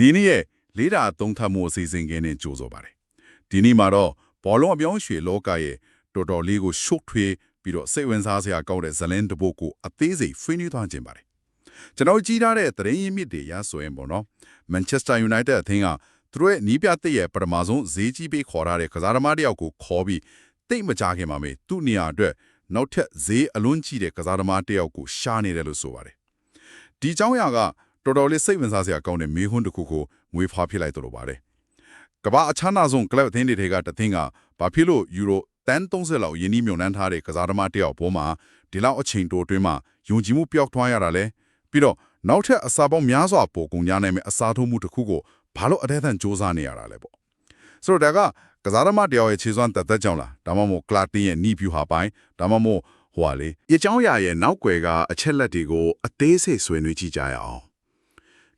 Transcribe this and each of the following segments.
ဒီနေ့ရဲ့လေးတာအသုံးသပ်မှုအစီအစဉ်ကင်းနဲ့ကြိုဆိုပါတယ်ဒီနေ့မှာတော့ဘောလုံးအပြောင်းရွှေလောကရဲ့တော်တော်လေးကိုရှုပ်ထွေးပြီးတော့စိတ်ဝင်စားစရာကောင်းတဲ့ဇလန်တစ်ပုဒ်ကိုအသေးစိတ်ဆွေးနွေးသွားခြင်းပါတယ်ကျွန်တော်ကြည့်ထားတဲ့သတင်းရင်းမြစ်တွေရဆိုရင်ပေါ့နော် Manchester United အသင်းကသူတို့ရဲ့နီးပြတဲ့ရဲ့ပထမဆုံးဈေးကြီးပေးခေါ်ထားတဲ့ကစားသမားတစ်ယောက်ကိုခေါ်ပြီးတိတ်မကြခင်မှာမေသူ့နေရာအတွက်နောက်ထပ်ဈေးအလွန်ကြီးတဲ့ကစားသမားတစ်ယောက်ကိုရှာနေတယ်လို့ဆိုပါတယ်ဒီအကြောင်းအရာက တော်တော်လေးစိတ်ဝင်စားစရာကောင်းတဲ့မေးခွန်းတစ်ခုကိုငွေဖွားဖြစ်လိုက်တယ်လို့ပါတယ်ကမ္ဘာအချမ်းသာဆုံးကလပ်အသင်းတွေထဲကတစ်သင်းကဘာဖြစ်လို့ယူရိုတန်30လောက်ယင်းနှိမ့်မြုံနှန်းထားတဲ့ကစားသမားတစ်ယောက်ပေါ်မှာဒီလောက်အချိန်တိုအတွင်းမှာယုံကြည်မှုပျောက်သွားရတာလဲပြီးတော့နောက်ထပ်အစာပေါင်းများစွာပိုကုန်ကြနိုင်မယ့်အစာထိုးမှုတစ်ခုကိုဘာလို့အထက်ထန်စူးစမ်းနေရတာလဲပေါ့ဆိုတော့ဒါကကစားသမားတယောက်ရဲ့ခြေစွမ်းတက်သက်ကြောင့်လားဒါမှမဟုတ်ကလာတင်ရဲ့နီးဖြူဟာပိုင်းဒါမှမဟုတ်ဟိုဟာလေအကြောင်းအရာရဲ့နောက်ွယ်ကအချက်လက်တွေကိုအသေးစိတ်ဆွေးနွေးကြည့်ကြရအောင်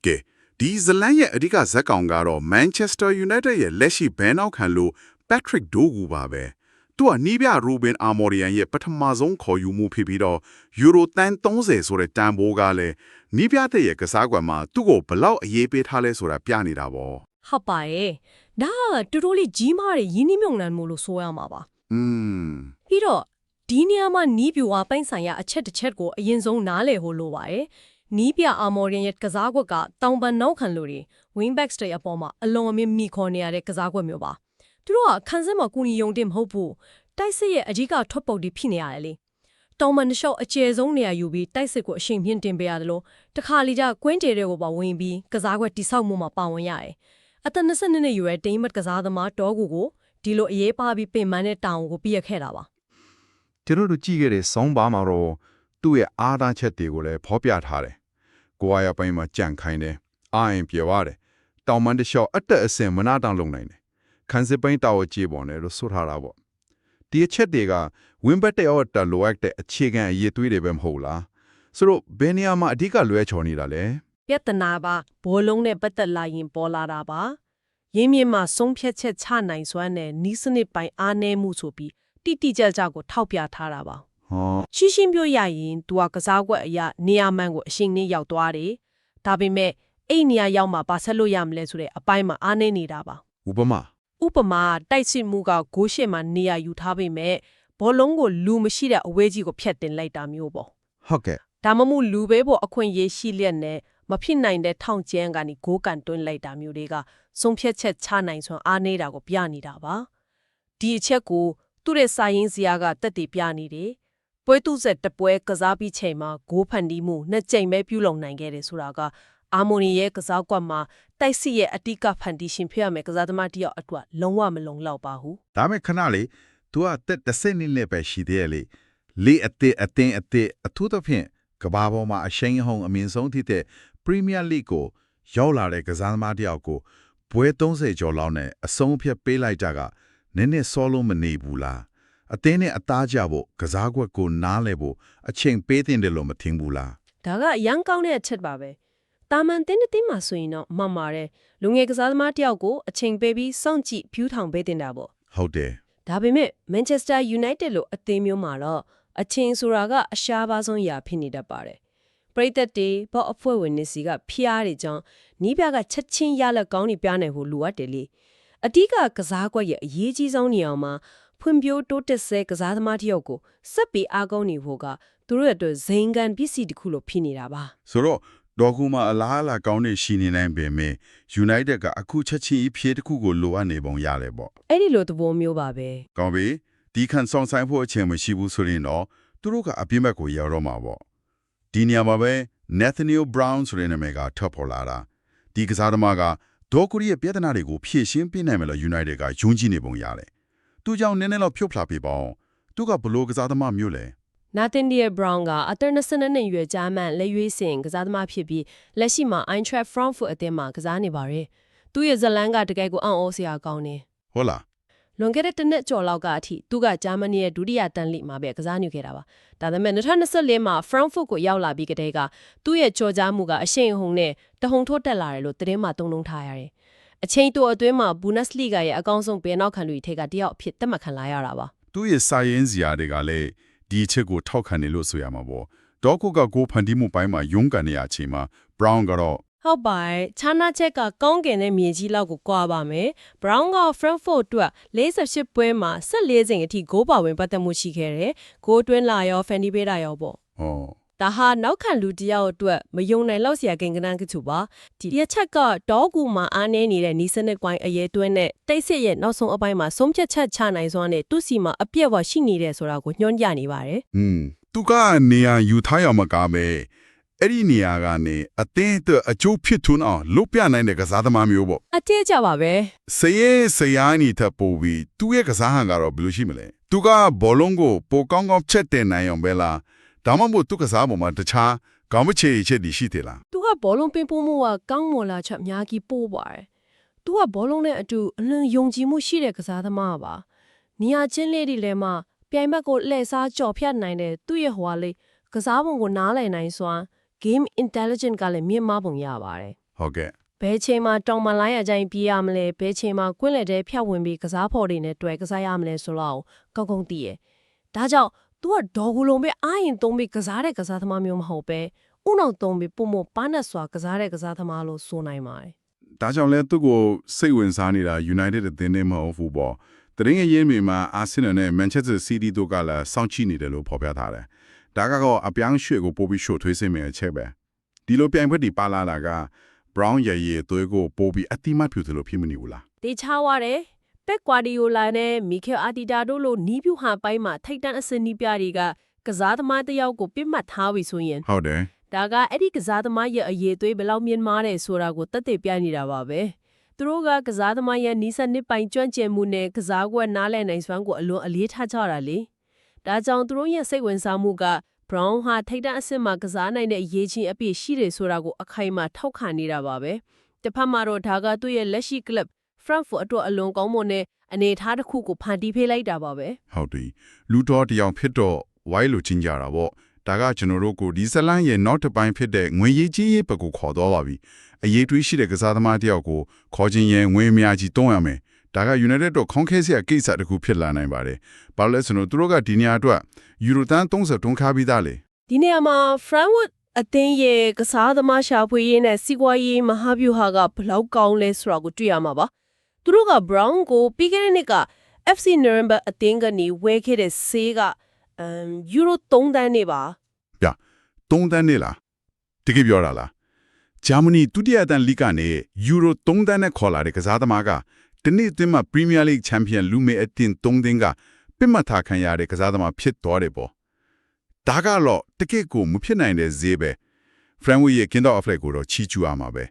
ကဲဒီဇလန်ရဲ့အဓိကဇက်ကောင်ကတော့ Manchester United ရဲ့လက်ရှိဘန်နောက်ခံလို့ Patrick Dogu ပါပဲသူကနီးပြ Ruben Amorim ရဲ့ပထမဆုံးခေါ်ယူမှုဖြစ်ပြီးတော့ Euro တန်30ဆိုတဲ့တန်ဖိုးကလည်းနီးပြတဲ့ရဲ့ကစားကွက်မှာသူ့ကိုဘလောက်အရေးပေးထားလဲဆိုတာပြနေတာပေါ့ဟုတ်ပါရဲ့ဒါကတူတိုလေးကြီးမားတဲ့ရင်းနှီးမြှုပ်နှံမှုလို့ဆိုရမှာပါอืมပြီးတော့ဒီနေရာမှာနီးပြွာပိုင်းဆိုင်ရာအချက်တစ်ချက်ကိုအရင်ဆုံးနားလည်ဖို့လိုပါတယ် နီးပြအာမော်ရင်ရဲ့ကစားကွက်ကတောင်ပန်နောက်ခံလူတွေ wingbacks တွေအပေါ်မှာအလွန်အမင်းမိခေါ်နေရတဲ့ကစားကွက်မျိုးပါသူတို့ကခန်းစက်မှာကူညီယုံတင်မဟုတ်ဘူးတိုက်စစ်ရဲ့အကြီးကထွက်ပုတ်ပြီးဖြစ်နေရတယ်လေတောင်ပန်တစ်လျှောက်အကျယ်ဆုံးနေရာယူပြီးတိုက်စစ်ကိုအရှိန်ပြင်းတင်ပေးရတယ်လို့တခါလေကျကွင်းတေတွေကိုပါဝင်ပြီးကစားကွက်တိဆောက်မှုမှာပါဝင်ရတယ်အသက်22နှစ်ရွယ်တိမ်မတ်ကစားသမားတောကူကိုဒီလိုအရေးပါပြီးပင်ပန်းတဲ့တောင်ကိုပြည့်ခဲ့တာပါကျွန်တော်တို့ကြည့်ခဲ့တဲ့ဆောင်းပါးမှာတော့သူ့ရဲ့အားသားချက်တွေကိုလည်းဖော်ပြထားတယ်။ ကိုဝါရပိုင်းမှာကြံ့ခိုင်းတယ်။အာရင်ပြောရတယ်။တောင်မန်တလျှောက်အတက်အစင်မနာတောင်လုံနိုင်တယ်။ခန်းစစ်ပိုင်းတာဝကြေပေါ်တယ်လို့ဆိုထားတာပေါ့။ဒီအချက်တွေကဝင်းဘတ်တဲ့အော်တလိုအပ်တဲ့အခြေခံအရေးသွေးတွေပဲမဟုတ်လား။ဆိုတော့ဘယ်နေရာမှာအဓိကလွဲချော်နေတာလဲပြဿနာပါဘောလုံးနဲ့ပတ်သက်လာရင်ပေါ်လာတာပါရင်းမြစ်မှာဆုံးဖြတ်ချက်ချနိုင်စွမ်းနဲ့နီးစနစ်ပိုင်းအားနည်းမှုဆိုပြီးတိတိကျကျကိုထောက်ပြထားတာပါ။ဟော ရှင်းရှင်းပြောရရင်သူကကစားကွက်အရာနေရာမှန်ကိုအရှိန်နဲ့ရောက်သွားတယ်ဒါပေမဲ့အဲ့နေရာရောက်မှပါဆက်လို့ရမလဲဆိုတဲ့အပိုင်းမှာအားနည်းနေတာပါဥပမာဥပမာတိုက်စစ်မှုကဂိုးရှစ်မှာနေရာယူထားပေမဲ့ဘောလုံးကိုလူမရှိတဲ့အဝဲကြီးကိုဖျက်တင်လိုက်တာမျိုးပေါ့ဟုတ်ကဲ့ဒါမှမဟုတ်လူပဲပေါ်အခွင့်အရေးရှိလျက်နဲ့မဖြစ်နိုင်တဲ့ထောင်ကျန်းကနေဂိုးကန်တွင်းလိုက်တာမျိုးတွေကဆုံးဖြတ်ချက်ချနိုင်စွမ်းအားနေတာကိုပြနေတာပါဒီအချက်ကိုသူ့ရဲ့စာရင်းစရာကတက်တည်ပြနေတယ် ပွဲသူဆက်တပွဲကစားပြီးချိန်မှာဂိုးဖန်တီးမှုနှစ်ကြိမ်ပဲပြုလုပ်နိုင်ခဲ့တယ်ဆိုတာကအာမိုနီရဲ့ကစားကွက်မှာတိုက်စစ်ရဲ့အတိကဖန်တီးရှင်ဖြစ်ရမယ်ကစားသမားတစ်ယောက်အတွက်လုံးဝမလုံလောက်ပါဘူးဒါမဲ့ခဏလေး तू ကတက်တစ်စက်နည်းနဲ့ပဲရှိသေးတယ်လေလေအသစ်အသင်းအသစ်အထူးသဖြင့်ကဘာပေါ်မှာအရှိန်အဟုန်အမြင့်ဆုံးဖြစ်တဲ့ Premier League ကိုရောက်လာတဲ့ကစားသမားတစ်ယောက်ကိုဘွဲ30ကျော်လောက်နဲ့အဆုံးအဖြတ်ပေးလိုက်တာကနည်းနည်းစောလို့မနေဘူးလား အသင်းနဲ့အသားကြဖို့ကစားကွက်ကိုနားလဲဖို့အချိန်ပေးတင်တယ်လို့မထင်ဘူးလားဒါကအရန်ကောင်းတဲ့အချက်ပါပဲတာမန်တင်းတစ်တင်းမှာဆိုရင်တော့မှန်ပါတယ်လူငယ်ကစားသမားတစ်ယောက်ကိုအချိန်ပေးပြီးစောင့်ကြည့်ဖြူးထောင်ပေးတင်တာပေါ့ဟုတ်တယ်ဒါပေမဲ့ Manchester United လို့အသင်းမျိုးမှာတော့အချိန်ဆိုတာကအရှားပါဆုံးအရာဖြစ်နေတတ်ပါတယ်ပရိသတ်တွေဘော့အဖွဲ့ဝင်နေစီကဖျားတွေကြောင့်နီးပြကချက်ချင်းရလက်ကောင်းနေပြနိုင်ဖို့လိုအပ်တယ်လေအဓိကကစားကွက်ရဲ့အရေးကြီးဆုံးနေရာမှာ ဖွံ့ဖြိုးတိုးတက်ဆဲကစားသမားတစ်ယောက်ကိုစက်ပြီးအားကောင်းနေဖို့ကသူတို့ရဲ့အတွက်ဇိမ်ကန်ပစ္စည်းတစ်ခုလိုဖြစ်နေတာပါဆိုတော့ဒေါ်ကူမှာအလားအလာကောင်းနေရှိနေနိုင်ပေမဲ့ United ကအခုချက်ချင်းအဖြေတစ်ခုကိုလိုအပ်နေပုံရတယ်ပေါ့အဲ့ဒီလိုသဘောမျိုးပါပဲကောင်းပြီဒီခန့်ဆောင်ဆိုင်ဖို့အချိန်မရှိဘူးဆိုရင်တော့သူတို့ကအပြစ်မဲ့ကိုရောက်တော့မှာပေါ့ဒီနေရာမှာပဲ Nathaniel Brown ဆိုတဲ့နာမည်ကထွက်ပေါ်လာတာဒီကစားသမားကဒေါ်ကူရီရဲ့ပြဿနာတွေကိုဖြေရှင်းပြနိုင်မယ်လို့ United ကယုံကြည်နေပုံရတယ် သူကြောင့်နည်းနည်းတော့ဖြုတ်ဖလာပြပါအောင်သူကဘလို့ကစားသမားမျိုးလဲနာသင်ဒီယဘရောင်းကအသက်22နှစ်အရွယ်ဂျာမန်လက်ရွေးစင်ကစားသမားဖြစ်ပြီးလက်ရှိမှာ Eintracht Frankfurt အသင်းမှာကစားနေပါတယ်။သူ့ရဲ့ဇတ်လန်းကတကယ်ကိုအံ့ဩစရာကောင်းတယ်ဟုတ်လား။လွန်ခဲ့တဲ့တစ်နှစ်ကျော်လောက်ကအထိသူကဂျာမနီရဲ့ဒုတိယတန်းလိမှာပဲကစားနေခဲ့တာပါ။ဒါပေမဲ့2024မှာ Frankfurt ကိုရောက်လာပြီးကတည်းကသူ့ရဲ့ကြော်ကြားမှုကအရှိန်အဟုန်နဲ့တဟုန်ထိုးတက်လာတယ်လို့သတင်းမှတုံ့နှုံထားရတယ်။ အချိန်တိုအတွင်းမှာ Bundesliga ရဲ့အကောင်းဆုံးဘယ်နောက်ခံတွေထဲကတယောက်အဖြစ်သတ်မှတ်ခံလာရတာပါ။သူ့ရဲ့စာရင်းစရာတွေကလည်းဒီအချက်ကိုထောက်ခံတယ်လို့ဆိုရမှာပေါ့ဒေါ်ကူကကိုဖန်တီးမှုပိုင်းမှာယုံကန်နေရအချိန်မှာ Brown ကတော့ဟုတ်ပါတယ်ခြားနာချက်ကကောင်းကင်တဲ့မြေကြီးလောက်ကိုကွာပါမယ် Brown က Frankfurt အတွက်48ပွဲမှာ14ချိန်အထိဂိုးပါဝင်ပတ်သက်မှုရှိခဲ့တယ်ဂိုးတွင်းလာရော Fanny ပေးတာရောပေါ့ဟော ဒါဟာနောက်ခံလူတစ်ယောက်အတွက်မယုံနိုင်လောက်စရာကိန်းကနန်းကချူပါဒီတစ်ချက်ကဒေါကူမှာအားနည်းနေတဲ့နီးစနစ်ကွိုင်းအရေးတွင်းနဲ့တိတ်စစ်ရဲ့နောက်ဆုံးအပိုင်းမှာဆုံးဖြတ်ချက်ချနိုင်စွမ်းနဲ့သူ့စီမှာအပြည့်အဝရှိနေတယ်ဆိုတာကိုညွှန်းပြနေပါတယ်ဟွန်းသူကနေရာယူထားရမှာကပဲအဲ့ဒီနေရာကနေအတင်းအတွက်အကျိုးဖြစ်ထွန်းအောင်လုပ်ပြနိုင်တဲ့ကစားသမားမျိုးပေါ့အတေးကြပါပဲစရဲစရာနီထပ်ပို့ပြီးသူ့ရဲ့ကစားဟန်ကတော့ဘယ်လိုရှိမလဲသူကဘောလုံးကိုပိုကောင်းကောင်းချက်တင်နိုင်အောင်ပဲလား ဒါမှမဟုတ်သူကစားပေါ်မှာတခြားကောင်းမချေချက်တည်ရှိသေးလားသူကဘောလုံးပင်ပိုးမှုကကောင်းမွန်လာချက်အများကြီးပို့ပါတယ်သူကဘောလုံးနဲ့အတူအလွန်ယုံကြည်မှုရှိတဲ့ကစားသမားပါနေရာချင်းလေးတွေလည်းမှပြိုင်ဘက်ကိုလှည့်စားကြော်ဖြတ်နိုင်တဲ့သူ့ရဲ့ဟွာလေးကစားပုံကိုနားလည်နိုင်စွမ်း game intelligent ကလည်းမြင့်မားပုံရပါတယ်ဟုတ်ကဲ့ဘယ်ချိန်မှာတောင်မလိုင်းရကြိုင်ပြေးရမလဲဘယ်ချိန်မှာကွင်းလက်တဲဖြတ်ဝင်ပြီးကစားဖော်တွေနဲ့တွေ့ကစားရမလဲဆိုတော့ကောက်ကောက်တည်ရဒါကြောင့် तू ကဒေါ်ဂူလုံးပဲအာရင်သုံးပြီးကစားတဲ့ကစားသမားမျိုးမဟုတ်ပဲဥနောက်သုံးပြီးပုံမပါနဲ့စွာကစားတဲ့ကစားသမားလို့ဆိုနိုင်ပါတယ်ဒါကြောင့်လဲသူ့ကိုစိတ်ဝင်စားနေတာ United အသင်းနဲ့မဟုတ်ဘူးပေါ့တရင်ရဲ့ရင်းမြစ်မှာ Arsenal နဲ့ Manchester City တို့ကလည်းစောင့်ကြည့်နေတယ်လို့ဖော်ပြထားတယ်ဒါကတော့အပြောင်းရွှေ့ကိုပို့ပြီးရှို့ထွေးစင်မယ့်အချက်ပဲဒီလိုပြိုင်ပွဲဒီပါလာတာက Brown ရဲ့ရဲ့သွေးကိုပို့ပြီးအတိမတ်ဖြူသလိုဖြစ်မနေဘူးလားတေချားရတယ် ပက်ကွာဒီယိုလာနဲ့မီခဲအာတီတာတို့လိုနီးပြူဟန်ပိုင်းမှာထိတ်တန့်အစင်းနီးပြတွေကကစားသမားတစ်ယောက်ကိုပြစ်မှတ်ထားပြီဆိုရင်ဟုတ်တယ်ဒါကအဲ့ဒီကစားသမားရဲ့အရေးသွေးဘယ်လောက်မြင့်မားတယ်ဆိုတာကိုတက်တဲ့ပြနေတာပါပဲသူတို့ကကစားသမားရဲ့နီးစပ်နှစ်ပိုင်ကျွမ်းကျင်မှုနဲ့ကစားကွက်နားလည်နိုင်စွမ်းကိုအလွန်အလေးထားကြတာလေဒါကြောင့်သူတို့ရဲ့စိတ်ဝင်စားမှုက Brown ဟာထိတ်တန့်အဆင့်မှာကစားနိုင်တဲ့အရေးချင်းအပြည့်ရှိတယ်ဆိုတာကိုအခိုင်အမာထောက်ခံနေတာပါပဲတစ်ဖက်မှာတော့ဒါကသူ့ရဲ့လက်ရှိ club Frankfurt အတွက်အလွန်ကောင်းမွန်တဲ့အနေအထားတစ်ခုကိုဖန်တီးပေးလိုက်တာပါပဲဟုတ်တယ်လူတော်တယောက်ဖြစ်တော့ဝိုင်းလို့ချင်းကြတာပေါ့ဒါကကျွန်တော်တို့ကိုဒီဇလန်ရဲ့နောက်တစ်ပိုင်းဖြစ်တဲ့ငွေရေးကြီးရေးဘက်ကိုခေါ်တော့ပါပြီအရေးတွေးရှိတဲ့ကစားသမားတယောက်ကိုခေါ်ခြင်းရဲ့ငွေအများကြီးတုံးရမယ်ဒါက United တော့ခေါင်းခဲစရာကိစ္စတစ်ခုဖြစ်လာနိုင်ပါတယ်ဘာလို့လဲဆိုတော့သူတို့ကဒီနေရာအတွက်ယူရိုတန်30တွန်းခါပြီးသားလေဒီနေရာမှာ Frankfurt အသင်းရဲ့ကစားသမားရှာဖွေရေးနဲ့စီးပွားရေးမဟာဗျူဟာကဘယ်လောက်ကောင်းလဲဆိုတာကိုတွေ့ရမှာပါ သူတို့က Brown ကိုပြီးခဲ့တဲ့နှစ်က FC Nuremberg အသင်းကနေဝယ်ခဲ့တဲ့ဆေးကအမ်ယူရို3တန်းနေပါ3တန်းနေလားတကယ်ပြောတာလားဂျာမနီဒုတိယတန်းလိကနေယူရို3တန်းနဲ့ခေါ်လာတဲ့ကစားသမားကဒီနေ့အသင်းမှာပရီးမီးယားလိဂ်ချန်ပီယံလူမဲအသင်း3တင်းကပြစ်မှတ်ထားခံရတဲ့ကစားသမားဖြစ်သွားတယ်ပေါ့ဒါကတော့တကယ့်ကိုမဖြစ်နိုင်တဲ့ဈေးပဲဖရန်ဝီရဲ့ကင်းတော့အဖလက်ကိုတော့ချီကျူရမှာပဲ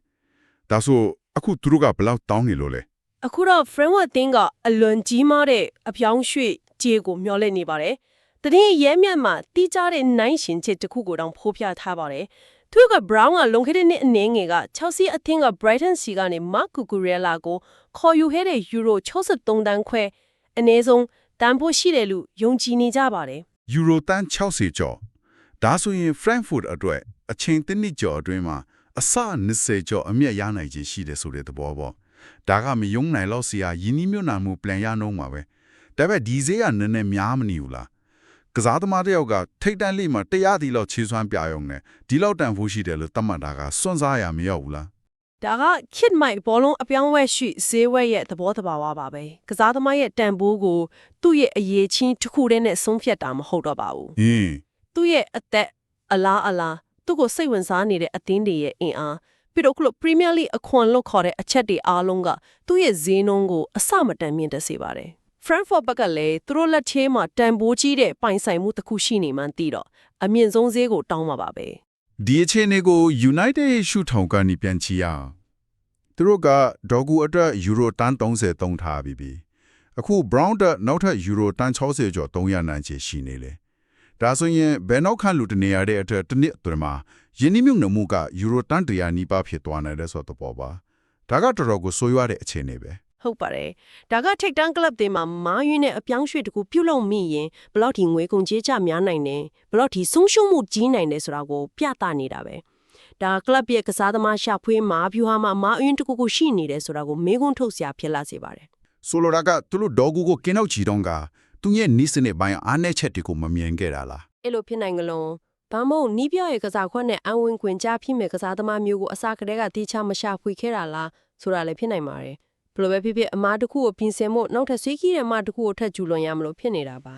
ဒါဆိုအခုသူတို့ကဘယ်လောက်တောင်းနေလို့လဲ အခုတော့ framework တင်းကအလွန်ကြီးမားတဲ့အပြောင်းရွှေ့ခြေကိုမျှော်လင့်နေပါတယ်။တတိယရဲမြတ်မှာတီးကြတဲ့နိုင်ရှင်ချက်တစ်ခုကိုတောင်ဖိုးပြထားပါတယ်။သူက Brown ကလုံခဲ့တဲ့နှစ်အနေငယ်က Chelsea အသင်းက Brighton စီကနေ Marc Cucurella ကိုခေါ်ယူခဲ့တဲ့ Euro 63တန်းခွဲအနည်းဆုံးတန်ဖိုးရှိတယ်လို့ယုံကြည်နေကြပါတယ်ယူရိုတန်60ကျော်ဒါဆိုရင် Frankfurt အတွက်အချိန်တစ်နှစ်ကျော်အတွင်းမှာအစ20ကျော်အမျက်ရနိုင်ခြင်းရှိတယ်ဆိုတဲ့သဘောပေါ့ ဒါကမယုံနိုင်တော့စရာယင်းနှိမ့်မြွနာမှုပြန်ရနှုံးပါပဲဒါပေမဲ့ဒီဈေးကနည်းနည်းများမနေဘူးလားကစားသမားတစ်ယောက်ကထိတ်တန့်လိမ့်မှာတရားဒီလောက်ခြေစွမ်းပြရုံနဲ့ဒီလောက်တန်ဖိုးရှိတယ်လို့သတ်မှတ်တာကစွန့်စားရမရောက်ဘူးလား။ဒါက kit မိုက်ဘောလုံးအပြောင်းအဝဲရှိဈေးဝဲရဲ့သဘောတဘာဝပါပဲ။ကစားသမားရဲ့တန်ဖိုးကိုသူ့ရဲ့အရေးချင်းတစ်ခုတည်းနဲ့ဆုံးဖြတ်တာမဟုတ်တော့ပါဘူး။ဟင်းသူ့ရဲ့အသက်အလားအလားသူ့ကိုစိတ်ဝင်စားနေတဲ့အသင်းတွေရဲ့အင်အား ပြီးတော့ခုလို Premier League အခွန်လို့ခေါ်တဲ့အချက်တွေအားလုံးကသူ့ရဲ့ဈေးနှုန်းကိုအဆမတန်မြင့်တက်စေပါတယ်။ Frankfurt ဘက်ကလည်းသူတို့လက်ထဲမှာတန်ဖိုးကြီးတဲ့ပိုင်ဆိုင်မှုတစ်ခုရှိနေမှန်းသိတော့အမြင့်ဆုံးဈေးကိုတောင်းမှာပါပဲဒီအခြေအနေကို United ရဲ့ရှုထောင်ကနေပြန်ချီရအောင်သူတို့ကဒေါ်ကူအတွက်ယူရိုတန်30သုံးထားပြီးပြီအခု Brown တက်နောက်ထပ်ယူရိုတန်60ကျော်300နန်းချေရှိနေလေ ဒါဆိုရင်ဘယ်နောက်ခန့်လူတနေရတဲ့အတွက်တစ်နှစ်အတွင်းမှာယင်းနှမြုံနမှုကယူရိုတန်100နီးပါးဖြစ်သွားနိုင်တဲ့ဆိုတော့ပေါ်ပါဒါကတော်တော်ကိုဆိုးရွားတဲ့အခြေအနေပဲဟုတ်ပါတယ်ဒါကထိတ်တန်းကလပ်တွေမှာမားယွင်းတဲ့အပြောင်းရွှေ့တစ်ခုပြုတ်လုံမိရင်ဘယ်လောက်ထိငွေကုန်ကြေးကျများနိုင်တယ်ဘယ်လောက်ထိဆုံးရှုံးမှုကြီးနိုင်တယ်ဆိုတာကိုပြသနေတာပဲဒါကလပ်ရဲ့ကစားသမားရှာဖွေးမာဖြူဟာမှာမာအွင်းတစ်ခုခုရှိနေတယ်ဆိုတာကိုမေးခွန်းထုတ်စရာဖြစ်လာစေပါတယ်ဆိုလိုတာကသူတို့ဒေါ်ကူကိုကင်းနောက်ချီတော့က သူရဲ့နီးစနစ်ပိုင်းအားနည်းချက်တွေကိုမမြင်ခဲ့တာလားအဲ့လိုဖြစ်နိုင်ကြလုံး။ဘာမို့နီးပြရဲ့ကစားခွက်နဲ့အဝင်ခွင်ကြားဖိမဲ့ကစားသမားမျိုးကိုအစားကတည်းကတေချာမရှာဖွေခဲ့တာလားဆိုတာလည်းဖြစ်နိုင်ပါတယ်။ဘယ်လိုပဲဖြစ်ဖြစ်အမားတစ်ခုကိုပြင်ဆင်ဖို့နောက်ထပ်ဆွေးကြီးတဲ့အမားတစ်ခုကိုထပ်ကျူလွန်ရမလို့ဖြစ်နေတာပါ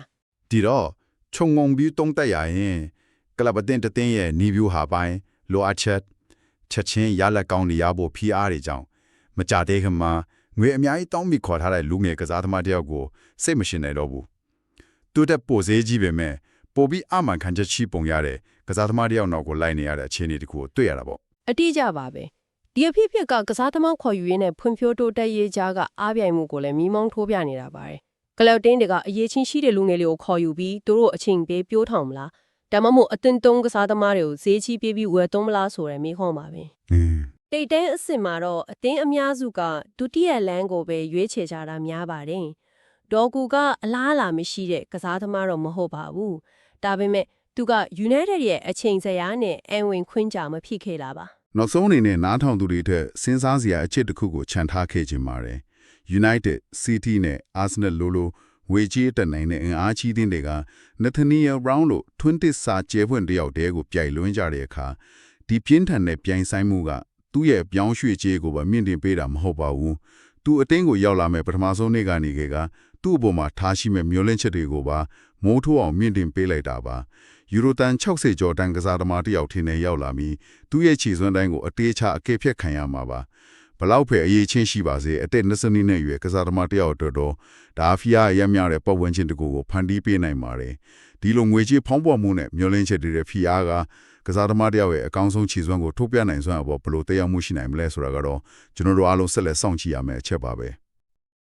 ဒီတော့ခြုံငုံပြီးတုံးတက်ရရင်ကလပ်အသင်းတစ်သင်းရဲ့နီးဗျူးဟာပိုင်းလိုအပ်ချက်ချက်ချင်းရလက်ကောင်းတွေရဖို့ဖိအားတွေကြောင့်မကြသေးခင်မှာငွေအများကြီးတောင်းပြီးခေါ်ထားတဲ့လူငယ်ကစားသမားတစ်ယောက်ကိုစိတ်မရှင်နိုင်တော့ဘူး သူတက်ပိုစေးကြီးပဲမဲ့ပိုပြီးအမှန်ခံချက်ရှိပုံရတဲ့ကစားသမားတစ်ယောက်နောက်ကိုလိုက်နေရတဲ့အခြေအနေတခုကိုတွေ့ရတာပေါ့။အတိအကျပါပဲ။ဒီအဖြစ်အပျက်ကကစားသမားခေါ်ယူရင်းနဲ့ဖွံ့ဖြိုးတိုးတက်ရေးကြားကအားပြိုင်မှုကိုလည်းမိမောင်းထိုးပြနေတာပါတယ်။ကလော်တင်းတွေကအရေးချင်းရှိတဲ့လူငယ်လေးကိုခေါ်ယူပြီးသူတို့အချိန်ပေးပြိုးထောင်မလား။ဒါမှမဟုတ်အတင်းတုံးကစားသမားတွေကိုဈေးကြီးပေးပြီးဝယ်သွင်းမလားဆိုတဲ့မေးခွန်းပါပဲ။အင်းတိတ်တန်းအစ်စ်မှာတော့အသင်းအများစုကဒုတိယလမ်းကိုပဲရွေးချယ်ကြတာများပါတယ်။ ဒေါ်ကူကအလားအလာမရှိတဲ့ကစားသမားတော့မဟုတ်ပါဘူး။ဒါပေမဲ့သူက United ရဲ့အချိန်စရာနဲ့အန်ဝင်ခွင့်ကြမဖြစ်ခဲ့တာပါ။နောက်ဆုံးအနေနဲ့နားထောင်သူတွေအတွက်စဉ်းစားစရာအချက်တစ်ခုကိုခြံထားခဲ့ခြင်းပါတယ် United City နဲ့ Arsenal လိုလိုဝေကြီးတက်နိုင်တဲ့အင်အားကြီးတဲ့တွေက Nathaniel Brown လို့ထွန်းတစ်စာကျဲဖွင့်တယောက်တည်းကိုပြိုင်လွှင်းကြတဲ့အခါဒီပြင်းထန်တဲ့ပြိုင်ဆိုင်မှုကသူ့ရဲ့ပြောင်းရွှေ့ခြင်းကိုပဲမြင့်တင်ပေးတာမဟုတ်ပါဘူးသူအတင်းကိုရောက်လာမဲ့ပထမဆုံးနေ့ကနေကက သူ့အပေါ်မှာထားရှိမဲ့မျောလင့်ချက်တွေကိုပါမိုးထိုးအောင်မြင့်တင်ပေးလိုက်တာပါယူရိုတန်60ကျော်တန်ကစားသမားတစ်ယောက်ထင်းနဲ့ရောက်လာပြီးသူ့ရဲ့ခြေစွမ်းတိုင်းကိုအတေးချအကဲဖြတ်ခံရမှာပါဘလောက်ပဲအရေးချင်းရှိပါစေအသက်20နှစ်နဲ့ရွယ်ကစားသမားတစ်ယောက်အတွက်တော့ဒါဖီယာရမ်းများတဲ့ပတ်ဝန်းကျင်တစ်ခုကိုဖန်တီးပေးနိုင်ပါတယ်ဒီလိုငွေကြေးဖောင်းပွားမှုနဲ့မျောလင့်ချက်တွေရဲ့ဖီယာကကစားသမားတစ်ယောက်ရဲ့အကောင်းဆုံးခြေစွမ်းကိုထုတ်ပြနိုင်စွမ်းအပေါ်ဘယ်လိုတရားမှုရှိနိုင်မလဲဆိုတာကတော့ကျွန်တော်တို့အားလုံးဆက်လက်စောင့်ကြည့်ရမယ့်အချက်ပါပဲ